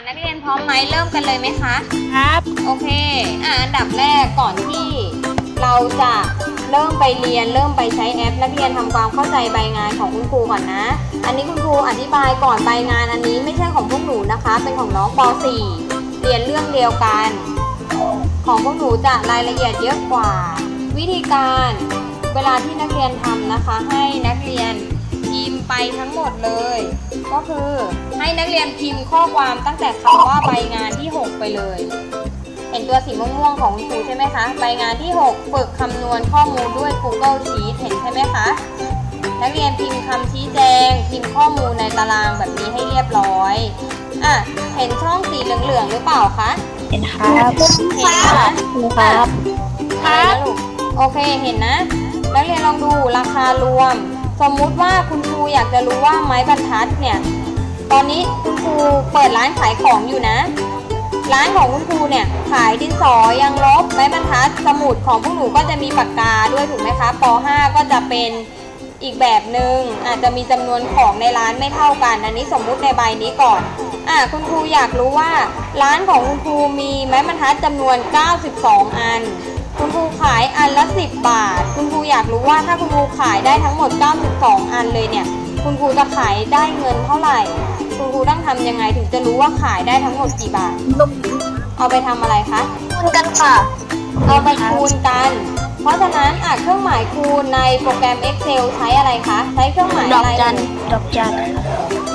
อ่านักเรียนพร้อมไหมเริ่มกันเลยไหมคะ ครับ โอเค อ่าอันดับแรกก่อนที่เราจะเริ่มไปเรียนเริ่มไปใช้แอป นักเรียนทำความเข้าใจใบงานของคุณครูก่อนนะ อันนี้คุณครูอธิบายก่อนใบงานอันนี้ไม่ใช่ของพวกหนูนะคะ เป็นของน้องป .4 เรียนเรื่องเดียวกัน ของพวกหนูจะรายละเอียดเยอะกว่า วิธีการเวลาที่นักเรียนทำนะคะ ให้นักเรียน พิมพ์ไปทั้งหมดเลย ก็คือให้นักเรียนพิมพ์ข้อความตั้งแต่คำว่าใบงานที่ 6 ไปเลย เห็นตัวสีม่วงๆของคุณครูใช่ไหมคะ ใบงานที่ 6 ฝึกคำนวณข้อมูลด้วย Google Sheet เห็นใช่ไหมคะ นักเรียนพิมพ์คำชี้แจง พิมพ์ข้อมูลในตารางแบบนี้ให้เรียบร้อยอะเห็นช่องสีเหลืองๆหรือเปล่าคะ เห็นครับเห็นนะคะครับอะไรนะลูก โอเค เห็นนะ นักเรียนลองดูราคารวม สมมุติว่าคุณครูอยากจะรู้ว่าไม้บรรทัดเนี่ย ตอนนี้คุณครูเปิดร้านขายของอยู่นะ ร้านของคุณครูเนี่ยขายดินสอยางลบไม้บรรทัดสมุดของพวกหนูก็จะมีปากกาด้วยถูกไหมคะป .5 ก็จะเป็นอีกแบบหนึ่งอาจจะมีจำนวนของในร้านไม่เท่ากัน อันนี้สมมุติในใบนี้ก่อนอะคุณครูอยากรู้ว่า ร้านของคุณครูมีไม้บรรทัดจำนวน 92 อัน คุณครูขายอันละ 10 บาท คุณครูอยากรู้ว่าถ้าคุณครูขายได้ทั้งหมด 92 อันเลยเนี่ย คุณครูจะขายได้เงินเท่าไหร่ คุณครูต้องทำยังไงถึงจะรู้ว่าขายได้ทั้งหมดกี่บาท เอาไปทำอะไรคะคุณกันค่ะ เอาไปคูณกัน เพราะฉะนั้นอะเครื่องหมายคูณในโปรแกรม Excel ใช้อะไรคะ ใช้เครื่องหมายดออะกไรจันเอ่ยดอกจัน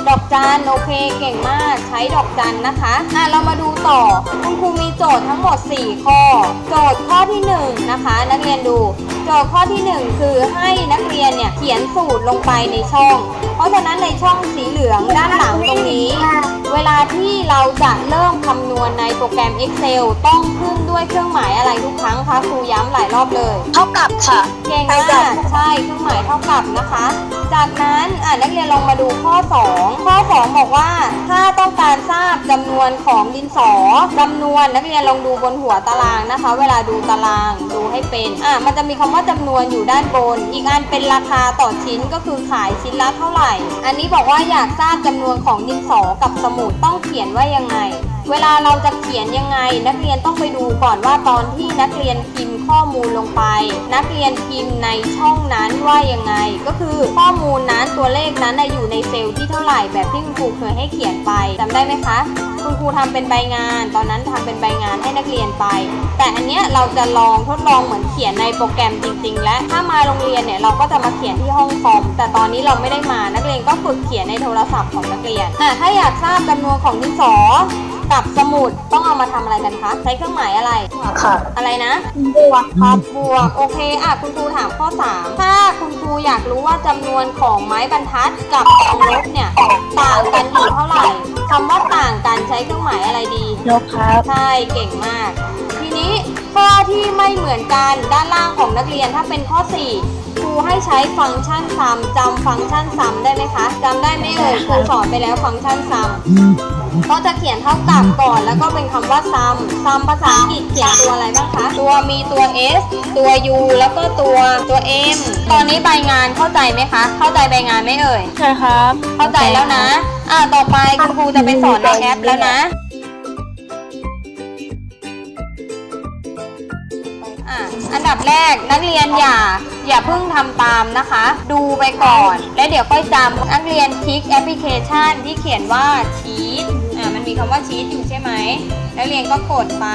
ดอกจันโอเคเก่งมากใช้ดอกจันนะคะอะเรามาดูต่อคุณครูมีโจทย์ทั้งหมด 4 ข้อ โจทย์ข้อที่ 1 นะคะ นักเรียนดู โจทย์ข้อที่ 1 คือให้นักเรียนเนี่ยเขียนสูตรลงไปในช่อง เพราะฉะนั้นในช่องสีเหลืองด้านหลังตรงนี้ เวลาที่เราจะเริ่มคำนวณในโปรแกรม Excel ต้องขึ้นด้วยเครื่องหมายอะไรทุกครั้งคะครูย้ำหลายรอบเลย เท่ากับค่ะ เก่งมากใช่เครื่องหมายเท่ากับนะคะ จากนั้นอะนักเรียนลองมาดูข้อ 2 ข้อ 2 บอกว่า ถ้าต้องการทราบจำนวนของดินสอจำนวนนักเรียนลองดูบนหัวตารางนะคะ เวลาดูตารางดูให้เป็นอะมันจะมีคำว่าจำนวนอยู่ด้านบน อีกอันเป็นราคาต่อชิ้นก็คือขายชิ้นละเท่าไหร่ อันนี้บอกว่าอยากทราบจำนวนของดินสอกับสมุดต้องเขียนว่ายังไง เวลาเราจะเขียนยังไง นักเรียนต้องไปดูก่อนว่าตอนที่นักเรียนพิมพ์ข้อมูลลงไป นักเรียนพิมพ์ในช่องนั้นว่ายังไง ก็คือข้อมูลนั้นตัวเลขนั้นอยู่ในเซลล์ที่เท่าไหร่แบบที่คุณครูเคยให้เขียนไปจำได้ไหมคะคุณครูทำเป็นใบงาน ตอนนั้นทำเป็นใบงานให้นักเรียนไป แต่อันเนี้ยเราจะลองทดลองเหมือนเขียนในโปรแกรมจริง ๆ และถ้ามาโรงเรียนเนี่ยเราก็จะมาเขียนที่ห้องคอม แต่ตอนนี้เราไม่ได้มานักเรียนก็ฝึกเขียนในโทรศัพท์ของนักเรียนอะถ้าอยากทราบจำนวนของดินสอ กับสมุดต้องเอามาทำอะไรกันคะใช้เครื่องหมายอะไร ค่ะอะไรนะ บวกครับบวกโอเคอะคุณครูถามข้อ 3 ถ้าคุณครูอยากรู้ว่าจำนวนของไม้บรรทัดกับวงลบเนี่ยต่างกันอยู่เท่าไหร่คำว่าต่างกันใช้เครื่องหมายอะไรดี ลบครับใช่เก่งมาก ทีนี้ข้อที่ไม่เหมือนกันด้านล่างของนักเรียนถ้าเป็นข้อ 4 ครูให้ใช้ฟังก์ชันซ้ำจำฟังก์ชันซ้ำได้ไหมคะจำได้ไหมเอ่ยครูสอนไปแล้วฟังก์ชันซ้ำ ก็จะเขียนเท่ากับก่อนแล้วก็เป็นคำว่าซ้ำซ้ำภาษาอังกฤษเขียนตัวอะไรบ้างคะ ตัวมีตัว S ตัว U แล้วก็ตัวตัว M ตอนนี้ใบงานเข้าใจไหมคะ เข้าใจใบงานไหมเอ่ย ใช่ครับ เข้าใจแล้วนะ อ่าต่อไปคุณครูจะไปสอนในแอปแล้วนะอะอันดับแรกนักเรียนอย่าอย่าเพิ่งทำตามนะคะ ดูไปก่อน แล้วเดี๋ยวค่อยจำนักเรียนคลิกแอปพลิเคชันที่เขียนว่าชีต อ่ามันมีคำว่าชีตอยู่ใช่ไหมนักเรียนก็กดไป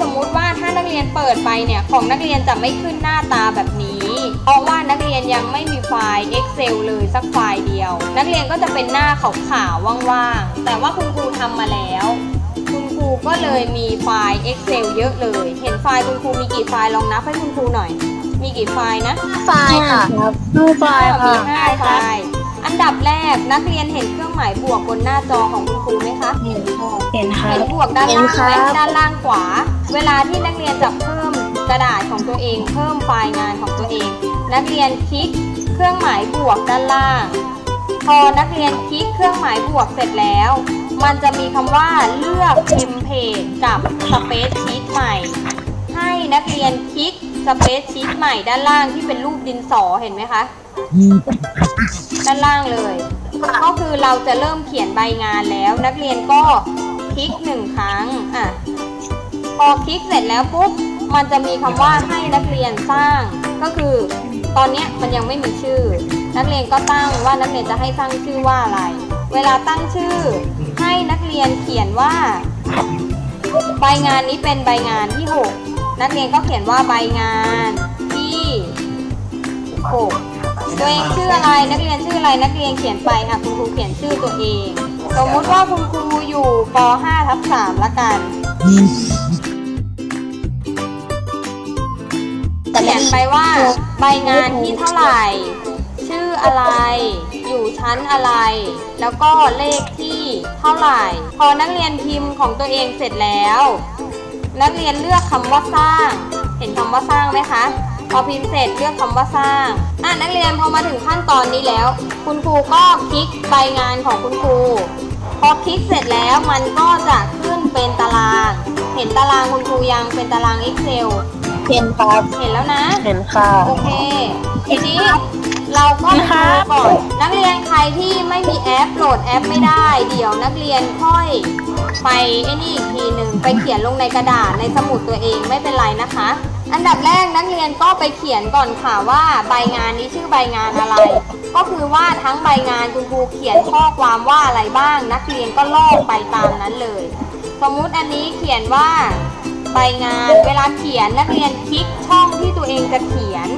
สมมุติว่าถ้านักเรียนเปิดไปเนี่ยของนักเรียนจะไม่ขึ้นหน้าตาแบบนี้ เพราะว่านักเรียนยังไม่มีไฟล์ Excel เลยสักไฟล์เดียว นักเรียนก็จะเป็นหน้าขาวๆว่างๆแต่ว่าคุณครูทำมาแล้วคุณครูก็เลยมีไฟล์ Excel เยอะเลย เห็นไฟล์คุณครูมีกี่ไฟล์ลองนับให้คุณครูหน่อย มีกี่ไฟล์นะไฟล์ค่ะดูไฟล์มีค่ะห้าไฟล์อัน ดับแรกนักเรียนเห็นเครื่องหมายบวกบนหน้าจอของคุณครูไหมคะ เห็นค่ะเห็นครัเห็บนบวกด้านล่างเห็นครัไหมบด้านล่างขวา เวลาที่นักเรียนจะเพิ่มกระดาษของตัวเอง เพิ่มไฟล์งานของตัวเอง นักเรียนคลิกเครื่องหมายบวกด้านล่าง พอนักเรียนคลิกเครื่องหมายบวกเสร็จแล้ว มันจะมีคำว่าเลือกเทมเพลตกับสเปซชีตใหม่ ให้นักเรียนคลิกสเปซชีตใหม่ด้านล่างที่เป็นรูปดินสอเห็นไหมคะ ด้านล่างเลย ก็คือเราจะเริ่มเขียนใบงานแล้ว นักเรียนก็คลิกหนึ่งครั้งอะพอคลิกเสร็จแล้วปุ๊บมันจะมีคำว่าให้นักเรียนสร้าง ก็คือตอนเนี้ยมันยังไม่มีชื่อ นักเรียนก็ตั้งว่านักเรียนจะให้สร้างชื่อว่าอะไร เวลาตั้งชื่อ ให้นักเรียนเขียนว่า ใบงานนี้เป็นใบงานที่ 6 นักเรียนก็เขียนว่าใบงานที่6 ตัวเองชื่ออะไรนักเรียนชื่ออะไรนักเรียนเขียนไปค่ะคุณครูเขียนชื่อตัวเอง สมมุติว่าคุณครูอยู่ป .5 ทับ3ละกันเขียนไปว่าใบงานที่เท่าไหร่ ชื่ออะไร อยู่ชั้นอะไร แล้วก็เลขที่เท่าไหร่ พอนักเรียนพิมพ์ของตัวเองเสร็จแล้ว นักเรียนเลือกคำว่าสร้าง เห็นคำว่าสร้างไหมคะ พอพิมพ์เสร็จเลือกคำว่าสร้าง อะนักเรียนพอมาถึงขั้นตอนนี้แล้ว คุณครูก็คลิกใบงานของคุณครู พอคลิกเสร็จแล้วมันก็จะขึ้นเป็นตาราง เห็นตารางคุณครูยังเป็นตาราง Excel เห็นครับเห็นแล้วนะ เห็นค่ะ โอเค ทีนี้เราก็นะมาคะดูก่อนนักเรียนใครที่ไม่มีแอปโหลดแอปไม่ได้ เดี๋ยวนักเรียนค่อยไปไอ้นี่อีกทีหนึ่งไปเขียนลงในกระดาษในสมุดตัวเองไม่เป็นไรนะคะ อันดับแรกนักเรียนก็ไปเขียนก่อนค่ะว่าใบงานนี้ชื่อใบงานอะไร ก็คือว่าทั้งใบงานคุณครูเขียนข้อความว่าอะไรบ้าง นักเรียนก็ลอกไปตามนั้นเลย สมมุติอันนี้เขียนว่าใบงานเวลาเขียนนักเรียนคลิกช่องที่ตัวเองจะเขียน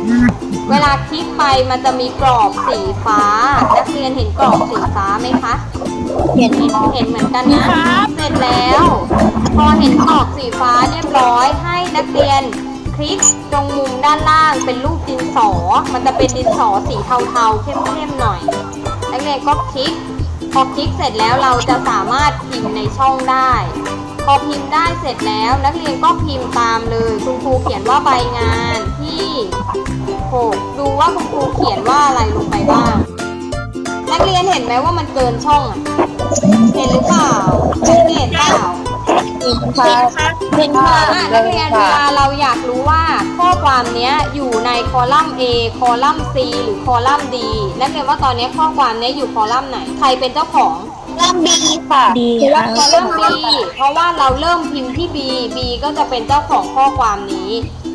เวลาคลิกไปมันจะมีกรอบสีฟ้า นักเรียนเห็นกรอบสีฟ้าไหมคะเห็นเห็นเห็นเหมือนกันนะเสร็จแล้ว พอเห็นกรอบสีฟ้าเรียบร้อยให้นักเรียน คลิกตรงมุมด้านล่างเป็นรูปดินสอ มันจะเป็นดินสอสีเทาๆเข้มๆหน่อย นักเรียนก็คลิก พอคลิกเสร็จแล้วเราจะสามารถพิมพ์ในช่องได้ พอพิมพ์ได้เสร็จแล้ว นักเรียนก็พิมพ์ตามเลยคุณครูเขียนว่าใบงานที่หกดูว่าคุณครูเขียนว่าอะไรลงไปบ้าง นักเรียนเห็นไหมว่ามันเกินช่องอะเห็นหรือเปล่าสังเกตเปล่า เห็นครับเห็นค่ะอะนักเรียนเวลาเราอยากรู้ว่าข้อความเนี้ยอยู่ในคอลัมน์ A คอลัมน์ C หรือคอลัมน์ D นักเรียนว่าตอนนี้ข้อความเนี้ยอยู่คอลัมน์ไหน ใครเป็นเจ้าของล่ามดีค่ะดีคือคว่ารับคอลัมน์ B เพราะว่าเราเริ่มพิมพ์ที่ B B ก็จะเป็นเจ้าของข้อความนี้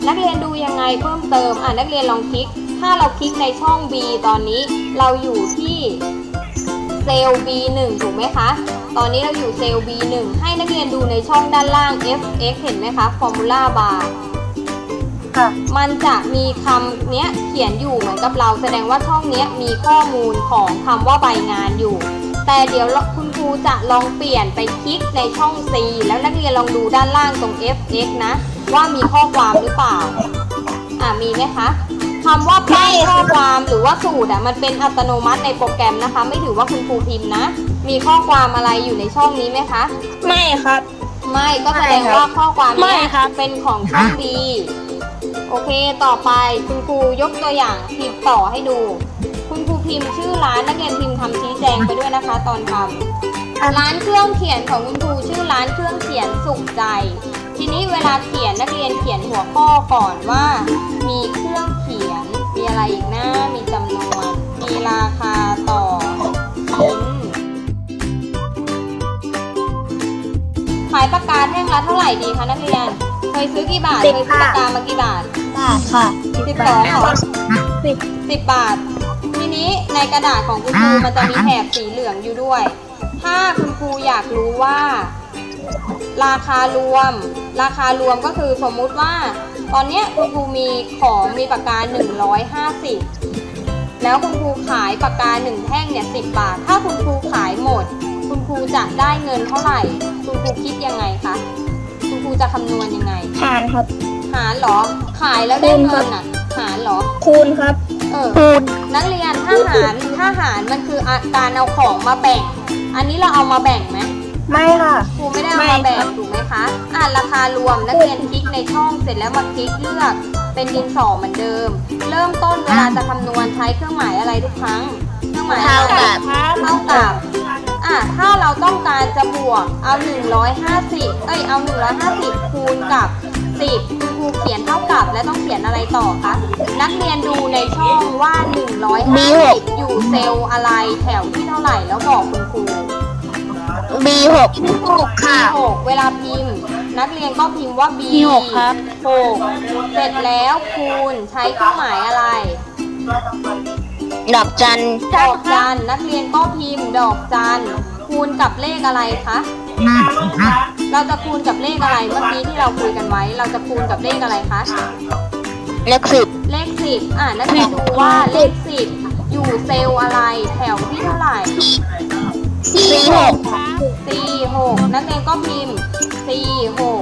นักเรียนดูยังไงเพิ่มเติมอะนักเรียนลองคลิก ถ้าเราคลิกในช่อง B ตอนนี้ เราอยู่ที่ เซลล์ B1 ถูกไหมคะ ตอนนี้เราอยู่เซลล์ B1 ให้นักเรียนดูในช่องด้านล่าง fx เห็นไหมคะ formula bar ค่ะมันจะมีคำเนี้ยเขียนอยู่เหมือนกับเรา แสดงว่าช่องเนี้ยมีข้อมูลของคำว่าใบงานอยู่ แต่เดี๋ยวคุณครูจะลองเปลี่ยนไปคลิกในช่อง C แล้วนักเรียนลองดูด้านล่างตรง fx นะ ว่ามีข้อความหรือเปล่า อ่ามีไหมคะ คำว่าป้ายข้อความหรือว่าสูตรอะมันเป็นอัตโนมัติในโปรแกรมนะคะ ไม่ถือว่าคุณครูพิมพ์นะ มีข้อความอะไรอยู่ในช่องนี้ไหมคะ ไม่ครับ ไม่ก็แสดงว่าข้อความไม่เนี้ยครับ เป็นของช่องดีโอเคต่อไปคุณครูยกตัวอย่างพิมพ์ต่อให้ดู คุณครูพิมพ์ชื่อร้านนักเรียนพิมพ์คำชี้แจงไปด้วยนะคะ ตอนทำร้านเครื่องเขียนของคุณครูชื่อร้านเครื่องเขียนสุขใจ ทีนี้เวลาเขียนนักเรียนเขียนหัวข้อก่อนว่า มีเครื่องเขียน มีอะไรอีกนะมีจำนวน มีราคาต่อชิ้นขายปากกาแท่งละเท่าไหร่ดีคะนักเรียน เคยซื้อกี่บาทสิบเคยซื้อค่ะปากกามากี่บาท บาทค่ะสิบสองเหรอสิบสิบบาท ทีนี้ในกระดาษของคุณครูมันจะมีแถบสีเหลืองอยู่ด้วย ถ้าคุณครูอยากรู้ว่า ราคารวม ราคารวมก็คือสมมุติว่า ตอนเนี้ยคุณครูมีของมีปากกา 150 แล้วคุณครูขายปากกาหนึ่งแท่งเนี่ยสิบาท ถ้าคุณครูขายหมด คุณครูจะได้เงินเท่าไหร่ คุณครูคิดยังไงคะ คุณครูจะคำนวณยังไงทานครับ หารเหรอ ขายแล้วได้เงินอะ หารเหรอ คูณครับ เออ คูณ นักเรียนถ้าหารถ้าหารมันคืออาการเอาของมาแบ่ง อันนี้เราเอามาแบ่งไหม ไม่ค่ะ ครูไม่ได้เอาไม่มาแบ่งค่ะถูกไหมคะ อ่านราคารวมนักเรียนคลิกในช่องเสร็จแล้วมาคลิกเลือกเป็นดินสอเหมือนเดิม เริ่มต้นเวลาจะคำนวณใช้เครื่องหมายอะไรทุกครั้ง เครื่องหมายเท่าอะไรกับเท่ากับอะถ้าเราต้องการจะบวกเอา 150 เอ้ยเอา 150 คูณกับ 10คุณครูเขียนเท่ากับและต้องเขียนอะไรต่อคะนักเรียนดูในช่องว่า 150 อยู่เซลล์อะไรแถวที่เท่าไหร่แล้วบอกคุณครู B หกหกค่ะ หกเวลาพิมพ์ นักเรียนก็พิมพ์ว่า B มีหกครับ หกเสร็จแล้วคูณใช้เครื่องหมายอะไร ดอกจันดอกจันนักเรียนก็พิมพ์ดอกจันคูณกับเลขอะไรคะเราจะคูณกับเลขอะไรเมื่อกี้ที่เราคุยกันไว้ เราจะคูณกับเลขอะไรคะเลขสิบเลขสิบอะนักเรียนดูว่าเลขสิบอยู่เซลล์อะไรแถวที่เท่าไหร่ สี่หกสี่หกนักเรียนก็พิมพ์สี่หก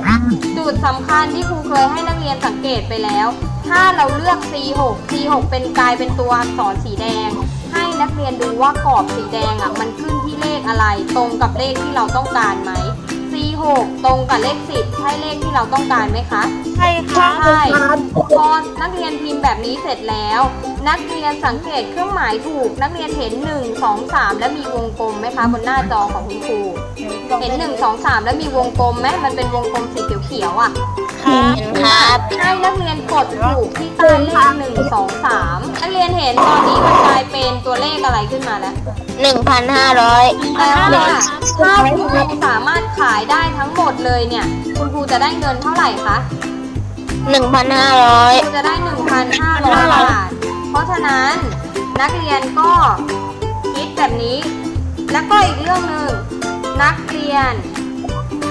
จุดสำคัญที่ครูเคยให้นักเรียนสังเกตไปแล้ว ถ้าเราเลือก C6 C6 เป็นกลายเป็นตัวอักษรสีแดง ให้นักเรียนดูว่ากรอบสีแดงอะมันขึ้นที่เลขอะไร ตรงกับเลขที่เราต้องการไหม C6 ตรงกับเลข 10 ใช่เลขที่เราต้องการไหมคะ ใช่ครับใช่พอนักเรียนพิมพ์แบบนี้เสร็จแล้ว นักเรียนสังเกตเครื่องหมายถูก นักเรียนเห็น 1 2 3 แล้วมีวงกลมไหมคะ บนหน้าจอของคุณครู เห็น 1 2 3 แล้วมีวงกลมไหมมันเป็นวงกลมสีเขียวๆอะเห็นครับให้นักเรียนกดถูกที่ใต้เลข 1 2 3 นักเรียนเห็นตอนนี้มันกลายเป็นตัวเลขอะไรขึ้นมาแล้ว หนึ่งพันห้าร้อยแปลว่าถ้าคุณครูสามารถขายได้ทั้งหมดเลยเนี่ย คุณครูจะได้เงินเท่าไหร่คะหนึ่งพันห้าร้อยครูจะได้1,500บาท เพราะฉะนั้นนักเรียนก็คิดแบบนี้ แล้วก็อีกเรื่องหนึ่งนักเรียน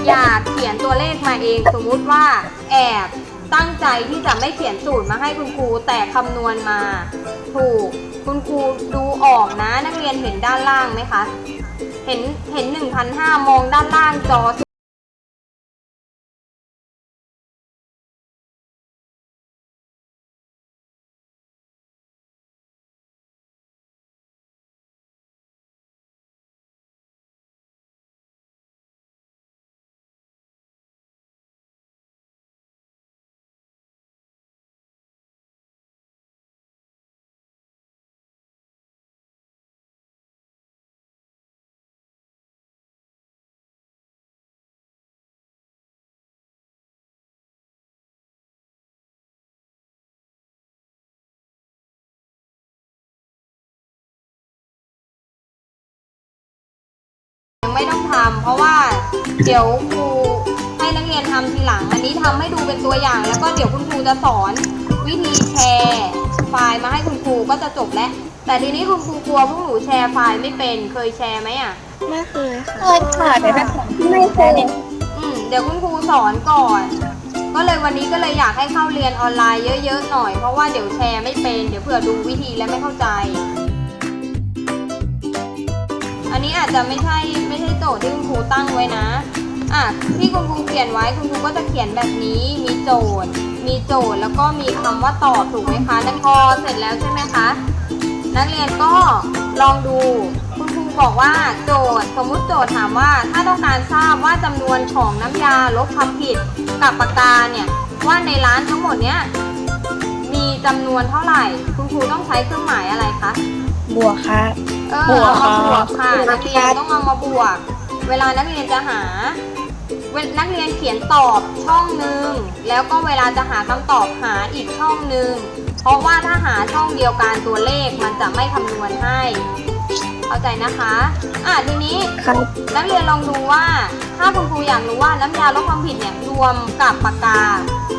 อยากเขียนตัวเลขมาเองสมมุติว่าแอบตั้งใจที่จะไม่เขียนสูตรมาให้คุณครูแต่คำนวณมาถูก คุณครูดูออกนะ นักเรียนเห็นด้านล่างไหมคะ เห็นเห็น 1,500 มองด้านล่างจอ ไม่ต้องทำเพราะว่าเดี๋ยวครูให้นักเรียนทำทีหลัง อันนี้ทำให้ดูเป็นตัวอย่าง แล้วก็เดี๋ยวคุณครูจะสอนวิธีแชร์ไฟล์มาให้คุณครูก็จะจบแล้ว แต่ทีนี้คุณครูกลัวพวกหนูแชร์ไฟล์ไม่เป็นเคยแชร์ไหมอะ ไม่เคยค่ะเคยค่ะแต่ถ้าไม่เคยอืมเดี๋ยวคุณครูสอนก่อน ก็เลยวันนี้ก็เลยอยากให้เข้าเรียนออนไลน์เยอะๆหน่อย เพราะว่าเดี๋ยวแชร์ไม่เป็น เดี๋ยวเผื่อดูวิธีแล้วไม่เข้าใจ อันนี้อาจจะไม่ใช่ไม่ใช่โจทย์ที่คุณครูตั้งไว้นะอะที่คุณครูเขียนไว้คุณครูก็จะเขียนแบบนี้มีโจทย์ มีโจทย์แล้วก็มีคำว่าตอบถูกไหมคะนักพอเสร็จแล้วใช่ไหมคะนักเรียนก็ลองดูคุณครูบอกว่าโจทย์ สมมุติโจทย์ถามว่า ถ้าต้องการทราบว่าจำนวนของน้ำยาลบคำผิดกับปากกาเนี่ยว่าในร้านทั้งหมดเนี้ยมีจำนวนเท่าไหร่ คุณครูต้องใช้เครื่องหมายอะไรคะบวกครับ เออเอามาบวกค่ะ นักเรียนต้องเอามาบวก เวลานักเรียนจะหาเวลนักเรียนเขียนตอบช่องหนึ่งแล้วก็เวลาจะหาคำตอบหาอีกช่องหนึ่งเพราะว่าถ้าหาช่องเดียวกันตัวเลขมันจะไม่คำนวณให้ เข้าใจนะคะ อะทีนี้ครับนักเรียนลองดูว่าถ้าคุณครูอยากรู้ว่าน้ำยาลบความผิดเนี่ยรวมกับปากกา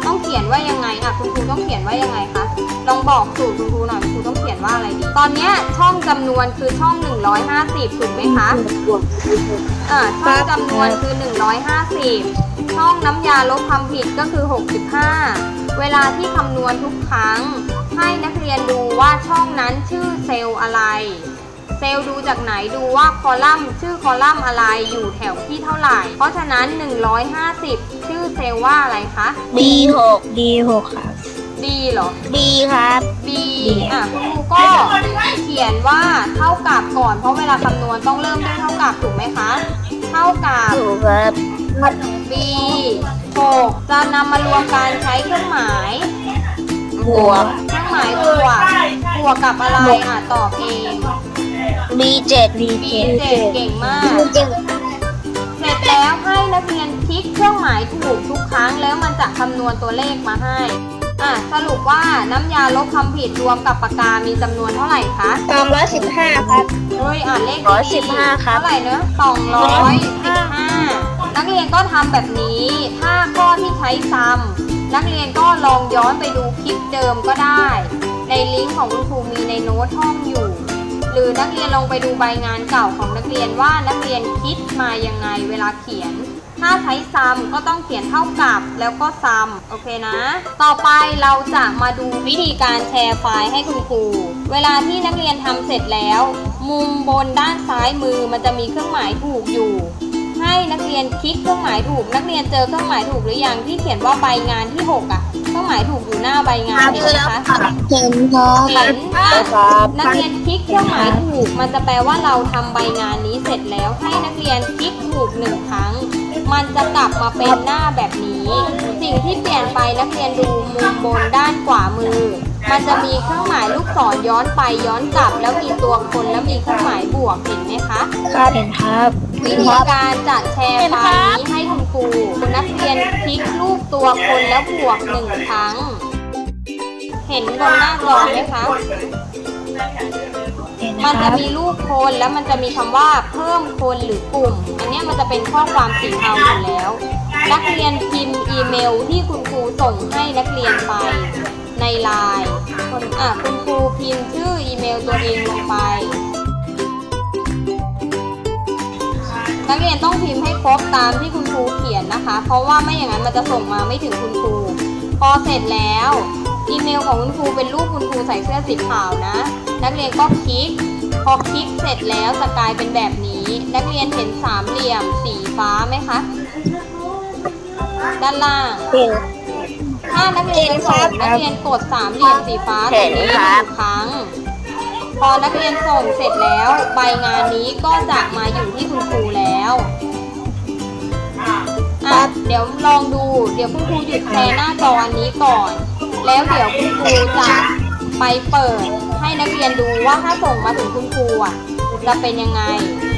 ต้องเขียนว่ายังไงอะคุณครูต้องเขียนว่ายังไงคะลองบอกสูตรคุณครูหน่อยคุณครูต้องเขียนว่าอะไรดีตอนเนี้ยช่องจำนวนคือช่อง 150ถูกไหมคะอ่าช่องจำนวนคือ 150 ช่องน้ำยาลบคำผิดก็คือ 65 เวลาที่คำนวณทุกครั้ง ให้นักเรียนดูว่าช่องนั้นชื่อเซลล์อะไร เซลล์ดูจากไหนดูว่าคอลัมน์ชื่อคอลัมน์อะไรอยู่แถวที่เท่าไหร่ เพราะฉะนั้น 150 ชื่อเซลล์ว่าอะไรคะ B หกดีหกครับ D เหรอ B ครับ B อะคุณครูก็เขียนว่าเท่ากับก่อน เพราะเวลาคำนวณต้องเริ่มด้วยเท่ากับถูกไหมคะ เท่ากับ ถูกครับ B 6จะนำมารวมกันใช้เครื่องหมายบวกเครื่องหมายบวกบวกกับอะไรอะตอบเอง B เจ็ดดี B เจ็ด7เก่งมากเสร็จแล้วให้นักเรียนคลิกเครื่องหมายถูกทุกครั้งแล้วมันจะคำนวณตัวเลขมาให้ อะสรุปว่าน้ำยาลบคำผิดรวมกับปากกา มีจำนวนเท่าไหร่คะสองร้อยสิบห้าครับเฮ้ยอ่านเลขร้อยดีสิบห้าครับ เท่าไหร่เนอะสองร้อยสิบห้านักเรียนก็ทำแบบนี้ ถ้าข้อที่ใช้ซ้ำนักเรียนก็ลองย้อนไปดูคลิปเดิมก็ได้ ในลิงก์ของคุณครูมีในโน้ตห้องอยู่ หรือนักเรียนลงไปดูใบงานเก่าของนักเรียนว่านักเรียนคิดมายังไงเวลาเขียน ถ้าใช้ซ้ำก็ต้องเขียนเท่ากับแล้วก็ซ้ำโอเคนะ ต่อไปเราจะมาดูวิธีการแชร์ไฟล์ให้คุณครู เวลาที่นักเรียนทำเสร็จแล้ว มุมบนด้านซ้ายมือมันจะมีเครื่องหมายถูกอยู่ ให้นักเรียนคลิกเครื่องหมายถูก นักเรียนเจอเครื่องหมายถูกหรือยังที่เขียนว่าใบงานที่หกอะเครื่องหมายถูกอยู่หน้าใบงานเห็นไหมคะเห็นครับเห็นอะครับนักเรียนคลิกเครื่องหมายถูก มันจะแปลว่าเราทำใบงานนี้เสร็จแล้วให้นักเรียนคลิกถูกหนึ่งครั้ง มันจะกลับมาเป็นหน้าแบบนี้ สิ่งที่เปลี่ยนไปนักเรียนดูมุมบนด้านขวามือมันจะมีเครื่องหมายลูกศรย้อนไปย้อนกลับ แล้วมีตัวคนแล้วมีเครื่องหมายบวกเห็นไหมคะครับเห็นครับ วิธีการจะแชร์ไฟล์นี้ให้คุณครูคุณนักเรียนคลิกรูปตัวคนแล้วบวกหนึ่งครั้ง เห็นบนหน้าจอไหมคะ มันจะมีรูปคนแล้วมันจะมีคำว่าเพิ่มคนหรือกลุ่ม อันนี้มันจะเป็นข้อความสีเทาอยู่แล้ว นักเรียนพิมพ์อีเมลที่คุณครูส่งให้นักเรียนไปในไลน์คนอะคุณครูพิมพ์ชื่ออีเมลตัวเองลงไป นักเรียนต้องพิมพ์ให้ครบตามที่คุณครูเขียนนะคะ เพราะว่าไม่อย่างนั้นมันจะส่งมาไม่ถึงคุณครู พอเสร็จแล้ว อีเมลของคุณครูเป็นรูปคุณครูใส่เสื้อสีขาวนะ นักเรียนก็คลิก พอคลิกเสร็จแล้วจะกลายเป็นแบบนี้ นักเรียนเห็นสามเหลี่ยมสีฟ้าไหมคะ ด้านล่างห้านักเรียนส่งนักเรียนกดสามเหลี่ยมสีฟ้าตรงนี้หนึ่งครั้งพอนักเรียนส่งเสร็จแล้ว ใบงานนี้ก็จะมาอยู่ที่คุณครูแล้ว อะเดี๋ยวลองดู เดี๋ยวคุณครูหยุดแชร์หน้าจออันนี้ก่อน แล้วเดี๋ยวคุณครูจะไปเปิดให้นักเรียนดูว่าถ้าส่งมาถึงคุณครูอะจะเป็นยังไง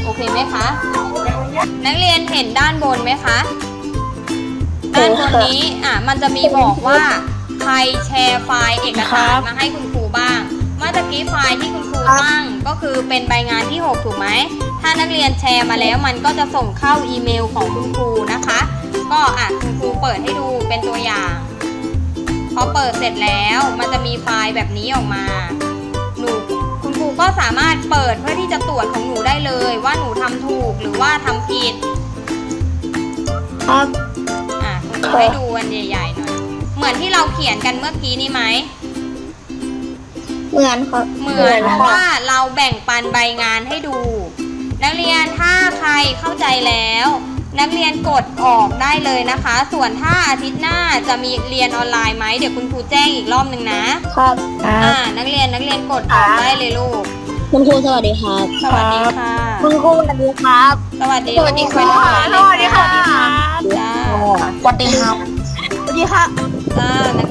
โอเคไหมคะ นักเรียนเห็นด้านบนไหมคะ ด้านบนนี้อะมันจะมีบอกว่าใครแชร์ไฟล์เอกสารมาให้คุณครูบ้าง เมื่อตะกี้ไฟล์ที่คุณครูตั้งก็คือเป็นใบงานที่ 6 ถูกไหม ถ้านักเรียนแชร์มาแล้วมันก็จะส่งเข้าอีเมลของคุณครูนะคะ ก็อะคุณครูเปิดให้ดูเป็นตัวอย่าง พอเปิดเสร็จแล้วมันจะมีไฟล์แบบนี้ออกมาหนูคุณครูก็สามารถเปิดเพื่อที่จะตรวจของหนูได้เลย ว่าหนูทำถูกหรือว่าทำผิดครับอะคุณครูให้ดูอันใหญ่ๆหน่อยเหมือนที่เราเขียนกันเมื่อกี้นี่ไหมเหมือนครับเหมือนว่าเราแบ่งปันใบงานให้ดู นักเรียนถ้าใครเข้าใจแล้ว นักเรียนกดออกได้เลยนะคะ ส่วนถ้าอาทิตย์หน้าจะมีเรียนออนไลน์ไหมเดี๋ยวคุณครูแจ้งอีกรอบหนึ่งนะครับครัอ่าบนักเรียนนักเรียนกดออกได้เลยลูก คุณครูสวัสดีครับ สวัสดีค่ะ คุณครูสวัสดีครับ สวัสดีสวัสดีค่ะสวัสดีค่ะจ้าสวัสดีครับสวัสดีครับจ้านัก